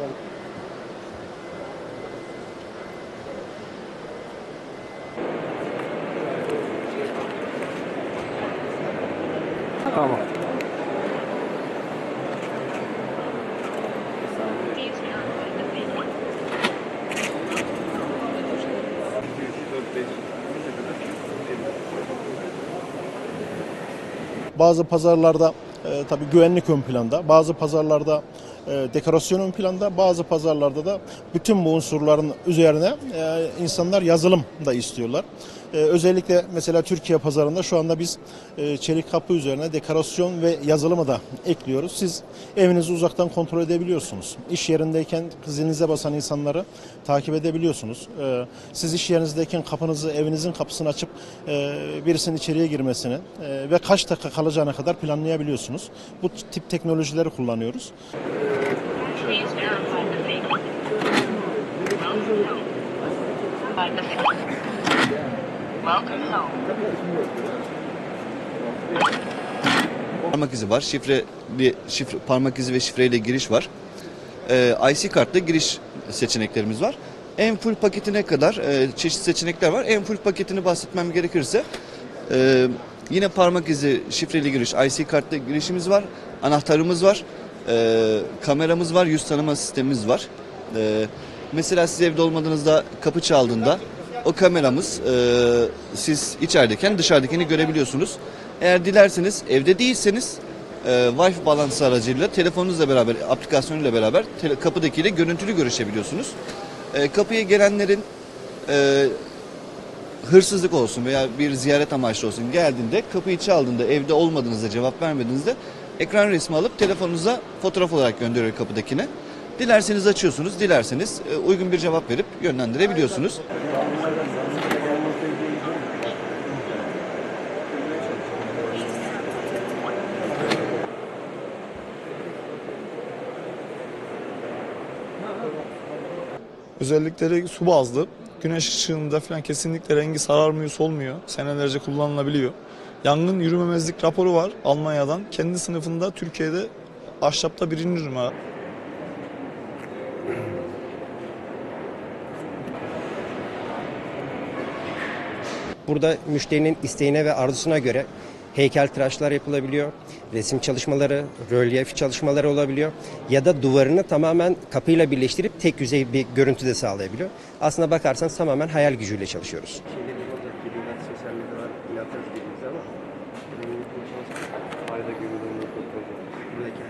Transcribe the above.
bakalım. Tamam. Bazı pazarlarda e, tabii güvenlik ön planda, bazı pazarlarda e, dekorasyon ön planda, bazı pazarlarda da bütün bu unsurların üzerine e, insanlar yazılım da istiyorlar. E, özellikle mesela Türkiye pazarında şu anda biz e, çelik kapı üzerine dekorasyon ve yazılımı da ekliyoruz. Siz evinizi uzaktan kontrol edebiliyorsunuz. İş yerindeyken zilinize basan insanları takip edebiliyorsunuz. E, siz iş yerinizdeyken kapınızı, evinizin kapısını açıp e, birisinin içeriye girmesini e, ve kaç dakika kalacağına kadar planlayabiliyorsunuz. Bu tip teknolojileri kullanıyoruz. Verify Parmak izi var. Şifreli şifre, parmak izi ve şifreyle giriş var. Ee, IC kartla giriş seçeneklerimiz var. En full paketine kadar e, çeşitli seçenekler var. En full paketini bahsetmem gerekirse e, yine parmak izi, şifreli giriş, IC kartla girişimiz var. Anahtarımız var. e, kameramız var. Yüz tanıma sistemimiz var. E, mesela siz evde olmadığınızda kapı çaldığında o kameramız e, siz içerideyken dışarıdakini görebiliyorsunuz. Eğer dilerseniz evde değilseniz e, Wi-Fi bağlantısı aracıyla telefonunuzla beraber, aplikasyonuyla beraber tele, kapıdakiyle görüntülü görüşebiliyorsunuz. E, kapıya gelenlerin e, hırsızlık olsun veya bir ziyaret amaçlı olsun geldiğinde kapıyı çaldığında evde olmadığınızda cevap vermediğinizde ekran resmi alıp telefonunuza fotoğraf olarak gönderiyor kapıdakine. Dilerseniz açıyorsunuz, dilerseniz e, uygun bir cevap verip yönlendirebiliyorsunuz. Özellikleri su bazlı. Güneş ışığında falan kesinlikle rengi sararmıyor, solmuyor. Senelerce kullanılabiliyor. Yangın yürümemezlik raporu var Almanya'dan. Kendi sınıfında Türkiye'de ahşapta birinci numara. Burada müşterinin isteğine ve arzusuna göre heykeltıraşlar yapılabiliyor, resim çalışmaları, rölyef çalışmaları olabiliyor ya da duvarını tamamen kapıyla birleştirip tek yüzey bir görüntü de sağlayabiliyor. Aslına bakarsanız tamamen hayal gücüyle çalışıyoruz. Buradaki